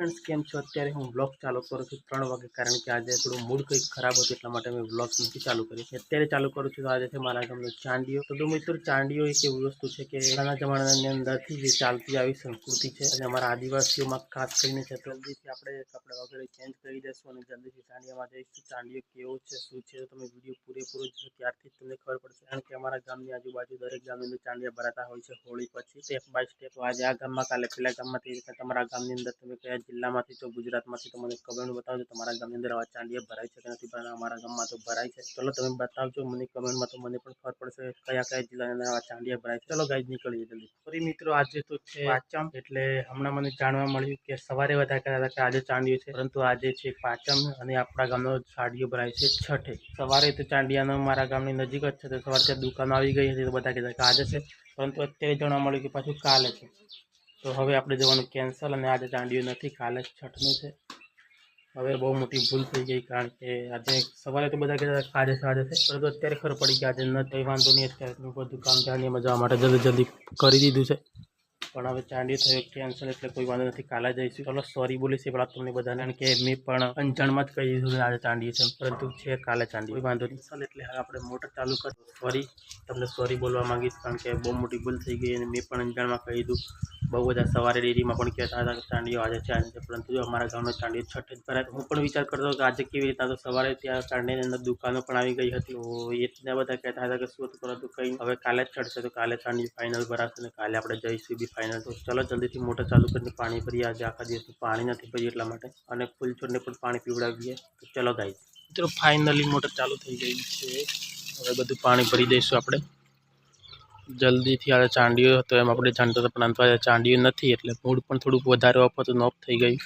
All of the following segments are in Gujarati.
ફ્રેન્ડ્સ કેમ છો અત્યારે હું બ્લોગ ચાલુ કરું છું, ત્રણ વાગે કારણ કે આજે થોડું મૂડ કંઈક ખરાબ હતું એટલા માટે મેં બ્લોગ નથી ચાલુ કરી. અત્યારે ચાલુ કરું છું તો આજે છે મારા ગામનો ચાંદીઓ. તો મિત્રો, ચાંદીઓ એક એવી વસ્તુ છે કે પહેલાના જમાનાની અંદરથી જે ચાલતી આવી સંસ્કૃતિ છે અને અમારા આદિવાસીઓમાં ખાસ કરીને છે તો જલ્દીથી આપણે કપડાં વગેરે ચેન્જ કરી દઈશું અને જલ્દીથી ચાંદીયામાં જઈશું. ચાંદીઓ કેવો છે, શું છે તો તમે વીડિયો પૂરેપૂરો જોશો ત્યારથી જ તમને ખબર પડશે. કારણ કે અમારા ગામની આજુબાજુ દરેક ગામની અંદર ચાંદિયા ભરાતા હોય છે હોળી પછી. સ્ટેપ બાય સ્ટેપ આજે આ ગામમાં કાલે પેલા ગામમાં તે રીતે તમારા ગામની અંદર તમે કયા જિલ્લામાંથી છો ગુજરાતમાંથી તો મને કમેન્ટ બતાવજો તમારા ગામની અંદર આવા ચાંદિયા ભરાય છે કે નથી? પણ અમારા ગામમાં તો ભરાય છે. ચલો તમે બતાવજો મને કમેન્ટમાં તો મને પણ ખબર પડશે કયા કયા જિલ્લાની અંદર આવા ચાંદિયા ભરાય છે. ચલો ગાઈઝ નીકળીએ જલ્દી. ફરી મિત્રો આજે તો છે પાંચમ. એટલે હમણાં મને જાણવા મળ્યું કે સવારે વધારે કર્યા હતા કે આજે ચાંદિયો છે. પરંતુ આજે છે પાંચમ અને આપણા ગામનો ચાંદિયો ભરાય છે છઠે સવારે તો ચાંડિયાનો મારા ગામની નજીક જ છે. તો સવારે ત્યાં દુકાનો આવી ગઈ હતી તો બધા કહેતા કે આજે છે. પરંતુ અત્યારે જાણવા મળ્યું કે પાછું કાલે છે. તો હવે આપણે જવાનું કેન્સલ અને આજે ચાંદિયું નથી, કાલે છઠનું છે. હવે બહુ મોટી ભૂલ થઈ ગઈ કારણ કે આજે સવારે તો બધા કહેતા આજે છે છે, પરંતુ અત્યારે ખબર પડી કે આજે ન કંઈ વાંધો નહીં, અત્યારે બધું કામ ધ્યાનમાં જવા માટે જલ્દી જલ્દી કરી દીધું છે. પણ હવે ચાંદી થયો કેન્સલ એટલે કોઈ વાંધો નથી, કાલે જઈશું ચલો સોરી બોલીશ એ પેલા તમને બધાને. કારણ કે મેં પણ અંજાણમાં જ કહી દીધું કે આજે ચાંદી છે પરંતુ છે કાલે ચાંદી. કોઈ વાંધો નહીં. ચાલ એટલે હવે આપણે મોટર ચાલુ કરો સોરી તમને સોરી બોલવા માંગીશ કારણ કે બહુ મોટી ભૂલ થઈ ગઈ અને મેં પણ અંજાણમાં કહી દીધું. બહુ બધા સવારે ડેરીમાં પણ કહેતા હતા કે ચાંદીઓ આજે છે આજે છે, પરંતુ જો અમારા ગામનો ચાંદીઓ છઠ્ઠે જ ભરાય હું પણ વિચાર કરતો હતો કે આજે કેવી રીતના તો સવારે ત્યાં ચાંદીની અંદર દુકાનો પણ આવી ગઈ હતી. તો એટલા બધા કહેતા હતા કે શું હતું, પરંતુ કંઈ હવે કાલે જ ચડશે, તો કાલે ચાંદી ફાઇનલ ભરાશે અને કાલે આપણે જઈશું બી ફાઇનલ તો ચલો જલ્દીથી મોટર ચાલુ કરીને પાણી ભરીએ. આજે આખા દિવસનું પાણી નથી ભર્યું એટલા માટે. અને ફૂલછોડને પણ પાણી પીવડાવીએ. તો ચલો ગાઈ મિત્રો ફાઇનલી મોટર ચાલુ થઈ ગઈ છે. હવે બધું પાણી ભરી દઈશું આપણે. જલ્દીથી આ ચાંડીઓ હતો એમ આપણે જાણતા હતા પરંતુ આજે ચાંડીઓ નથી એટલે મૂડ પણ થોડુંક વધારે હતું ઓફ થઈ ગયું.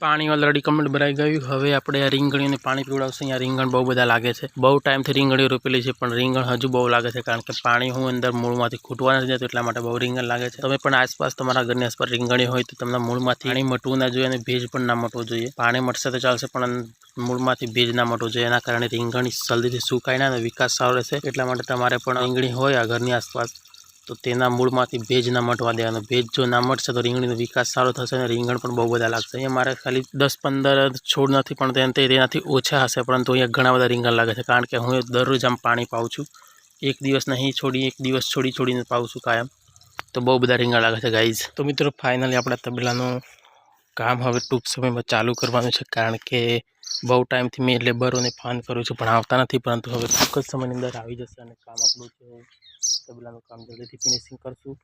પાણી ઓલરેડી કમ્પ્લીટ ભરાઈ ગયું. હવે આપણે આ રીંગણીને પાણી પીવડાવશે. અહીંયા રીંગણ બહુ બધા લાગે છે. બહુ ટાઈમથી રીંગણીઓ રોપેલી છે, પણ રીંગણ હજુ બહુ લાગે છે, કારણ કે પાણી હું અંદર મૂળમાંથી ખૂટવા નથી જતો એટલા માટે બહુ રીંગણ લાગે છે. તમે પણ આસપાસ તમારા ઘરની આસપાસ રીંગણી હોય તો તમને મૂળમાંથી પાણી મટવું ના જોઈએ અને ભેજ પણ ના મટવું જોઈએ. પાણી મટશે તો ચાલશે, પણ મૂળમાંથી ભેજ ના મટવું જોઈએ. એના કારણે રીંગણી જલ્દીથી સુકાય ના અને વિકાસ સારો રહેશે. એટલા માટે તમારે પણ રીંગણી હોય આ ઘરની આસપાસ. તો તેના મૂળમાંથી ભેજ ના મટવા દેવાનો. ભેજ જો ના મટશે તો રીંગણીનો વિકાસ સારો થશે અને રીંગણ પણ બહુ બધા લાગશે. અહીંયા મારે ખાલી દસ પંદર છોડ નથી, પણ તેનાથી ઓછા હશે, પરંતુ અહીંયા ઘણા બધા રીંગણ લાગે છે. કારણ કે હું દરરોજ આમ પાણી પાઉં છું. એક દિવસ નહીં છોડી, એક દિવસ છોડી છોડીને પાઉં છું કાયમ. તો બહુ બધા રીંગણ લાગે છે ગાઈઝ તો મિત્રો ફાઇનલી આપણા તબેલાનું કામ હવે ટૂંક સમયમાં ચાલુ કરવાનું છે, કારણ કે બહુ ટાઈમથી મેં લેબરોને ફાન કરું છું, પણ આવતા નથી, પરંતુ હવે ટૂંક જ સમયની અંદર આવી જશે અને કામ આપણું તબલાનું કામ જલ્દીથી ફિનિશિંગ કરશું.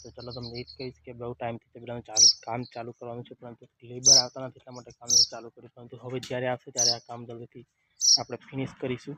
તો ચલો તમને એ જ કહીશ કે બહુ ટાઈમથી તબલાનું ચાલુ, કામ ચાલુ કરવાનું છે, પરંતુ લેબર આવતા નથી એટલા માટે કામ ચાલુ કર્યું પરંતુ હવે જ્યારે આવશે ત્યારે આ કામ જલ્દીથી આપણે ફિનિશ કરીશું.